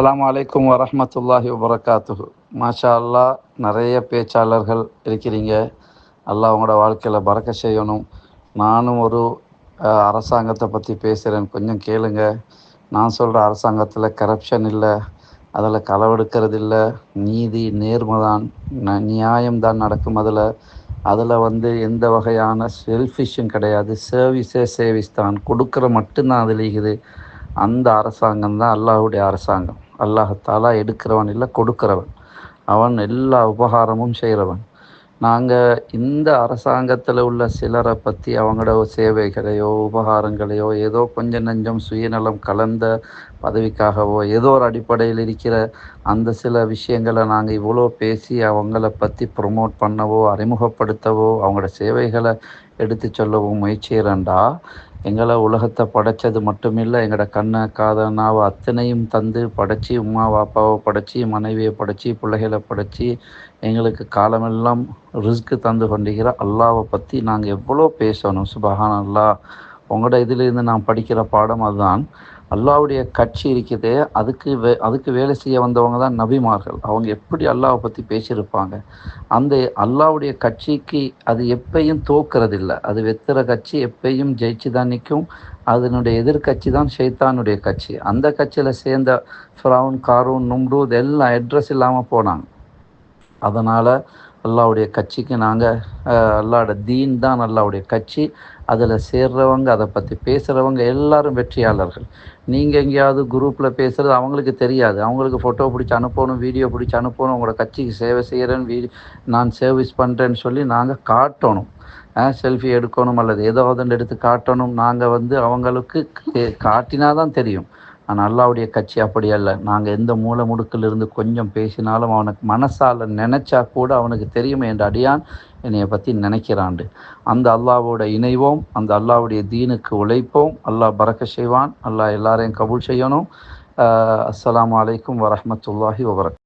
அலாம் வலைக்கம் வரமத்துல்லாஹி வபரகாத்துஹு. மாஷா அல்லாஹ் நிறைய பேச்சாளர்கள் இருக்கிறீங்க. அல்லா உங்களோட வாழ்க்கையில் பறக்க செய்யணும். நானும் ஒரு அரசாங்கத்தை பற்றி பேசுகிறேன் கொஞ்சம் கேளுங்க. நான் சொல்கிற அரசாங்கத்தில் கரப்ஷன் இல்லை. அதில் களவெடுக்கிறது இல்லை. நீதி நேர்மைதான். தான் நியாயம்தான் நடக்கும் அதில். அதில் வந்து எந்த வகையான செல்ஃபிஷும் கிடையாது. சர்வீஸே சேவிஸ் தான். கொடுக்குற மட்டும்தான் அதில் இருக்குது அந்த அரசாங்கம் தான் அல்லாஹுடைய அரசாங்கம். அல்லாஹத்தாலா எடுக்கிறவன் இல்லை கொடுக்கிறவன். அவன் எல்லா உபகாரமும் செய்கிறவன் நாங்கள் இந்த அரசாங்கத்தில் உள்ள சிலரை பற்றி அவங்களோட சேவைகளையோ உபகாரங்களையோ ஏதோ கொஞ்சம் நஞ்சம் சுயநலம் கலந்த பதவிக்காகவோ ஏதோ ஒரு அடிப்படையில் இருக்கிற அந்த சில விஷயங்களை நாங்கள் இவ்வளோ பேசி அவங்கள பற்றி ப்ரொமோட் பண்ணவோ அறிமுகப்படுத்தவோ அவங்களோட சேவைகளை எடுத்து சொல்லவோ முயற்சிகிறேன்டா எங்களை உலகத்தை படைச்சது மட்டுமில்லை எங்களோட கண்ணை காதை நாவை அத்தனையும் தந்து படைச்சி உமா பாப்பாவை படைச்சி மனைவியை படைச்சி பிள்ளைகளை படைச்சி எங்களுக்கு காலமெல்லாம் ரிஸ்க்கு தந்து கொண்டிருக்கிற அல்லாவை பற்றி நாங்கள் எவ்வளோ பேசணும். சுபஹான் அல்லாஹ் உங்களோட இதிலிருந்து நான் படிக்கிற பாடம் அதுதான். அல்லாவுடைய கட்சி இருக்குது. அதுக்கு வே அதுக்கு வேலை செய்ய வந்தவங்க தான் நபிமார்கள். அவங்க எப்படி அல்லாவை பற்றி பேசியிருப்பாங்க? அந்த அல்லாவுடைய கட்சிக்கு அது எப்பயும் தோக்கிறதில்ல. அது வெத்துற கட்சி எப்பயும் ஜெயிச்சு தான் நிற்கும் அதனுடைய எதிர்கட்சி தான் ஷைத்தானுடைய கட்சி. அந்த கட்சியில் சேர்ந்த ஃப்ரவுன் காரூன் நும்ரூத் எல்லாம் அட்ரஸ் இல்லாமல் போனாங்க. அதனால் அல்லாவுடைய கட்சிக்கு நாங்கள் அல்லாட தீன் தான் அல்லாவுடைய கட்சி. அதில் சேர்றவங்க அதை பற்றி பேசுகிறவங்க எல்லாரும் வெற்றியாளர்கள். நீங்கள் எங்கேயாவது குரூப்பில் பேசுகிறது அவங்களுக்கு தெரியாது. அவங்களுக்கு ஃபோட்டோ பிடிச்சி அனுப்பணும் வீடியோ பிடிச்சி அனுப்பணும் உங்களோட கட்சிக்கு சேவை செய்கிறேன்னு வீ நான் சர்வீஸ் பண்ணுறேன்னு சொல்லி நாங்கள் காட்டணும். செல்ஃபி எடுக்கணும் அல்லது ஏதோ ஒன்று எடுத்து காட்டணும். நாங்கள் வந்து அவங்களுக்கு காட்டினா தான் தெரியும். ஆனால் அல்லாவுடைய கட்சி அப்படி அல்ல. நாங்கள் எந்த மூல முடுக்கில் இருந்து கொஞ்சம் பேசினாலும் அவனுக்கு மனசால் நினைச்சா கூட அவனுக்கு தெரியும் என்ற அடியான் என்னையை பற்றி நினைக்கிறாண்டு. அந்த அல்லாவோட இணைவோம் அந்த அல்லாவுடைய தீனுக்கு உழைப்போம். அல்லாஹ் பறக்க செய்வான். அல்லாஹ் எல்லாரையும் கபூல் செய்யணும். அஸ்லாம் வலைக்கம் வரமத்துல்லாஹி வபரக்